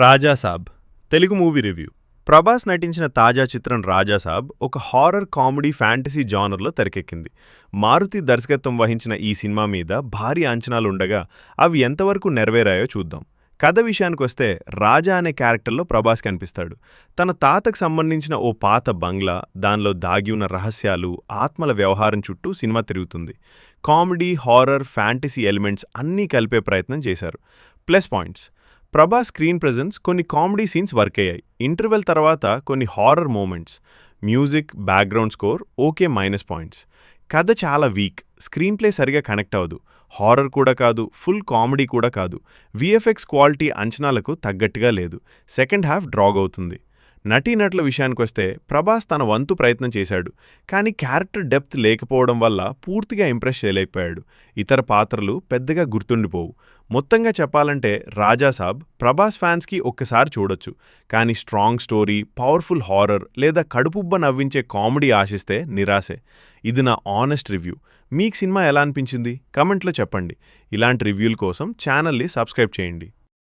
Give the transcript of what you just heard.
Raja Saab Telugu movie review. Prabhas నటించిన తాజా చిత్రం రాజాసాబ్ ఒక హారర్ కామెడీ ఫ్యాంటసీ జానర్లో తెరకెక్కింది. మారుతి దర్శకత్వం వహించిన ఈ సినిమా మీద భారీ అంచనాలుండగా అవి ఎంతవరకు నెరవేరాయో చూద్దాం. కథ విషయానికొస్తే రాజా అనే క్యారెక్టర్లో ప్రభాస్ కనిపిస్తాడు. తన తాతకు సంబంధించిన ఓ పాత బంగ్లా దానిలో దాగి ఉన్న రహస్యాలు ఆత్మల వ్యవహారం చుట్టూ సినిమా తిరుగుతుంది. కామెడీ హారర్ ఫ్యాంటసీ ఎలిమెంట్స్ అన్నీ కలిపే ప్రయత్నం చేశారు. Plus points. Prabhas screen presence కొన్ని కామెడీ సీన్స్ వర్క్ అయ్యాయి. ఇంటర్వెల్ తర్వాత కొన్ని horror moments. Music background score okay minus points. కథ చాలా వీక్. స్క్రీన్ ప్లే సరిగా కనెక్ట్ అవ్వదు. హారర్ కూడా కాదు ఫుల్ కామెడీ కూడా కాదు. విఎఫ్ఎక్స్ క్వాలిటీ అంచనాలకు తగ్గట్టుగా లేదు. సెకండ్ హాఫ్ డ్రాగ్ అవుతుంది. నటీనటుల విషయానికొస్తే ప్రభాస్ తన వంతు ప్రయత్నం చేశాడు. కానీ క్యారెక్టర్ డెప్త్ లేకపోవడం వల్ల పూర్తిగా ఇంప్రెస్ చేయలేకపోయాడు. ఇతర పాత్రలు పెద్దగా గుర్తుండిపోవు. మొత్తంగా చెప్పాలంటే రాజాసాబ్ ప్రభాస్ ఫ్యాన్స్కి ఒక్కసారి చూడొచ్చు. కానీ స్ట్రాంగ్ స్టోరీ పవర్ఫుల్ హారర్ లేదా కడుపుబ్బ నవ్వించే కామెడీ ఆశిస్తే నిరాశే. ఇది నా ఆనెస్ట్ రివ్యూ. మీకు సినిమా ఎలా అనిపించింది? కమెంట్లో చెప్పండి. ఇలాంటి రివ్యూల కోసం ఛానల్ని సబ్స్క్రైబ్ చేయండి.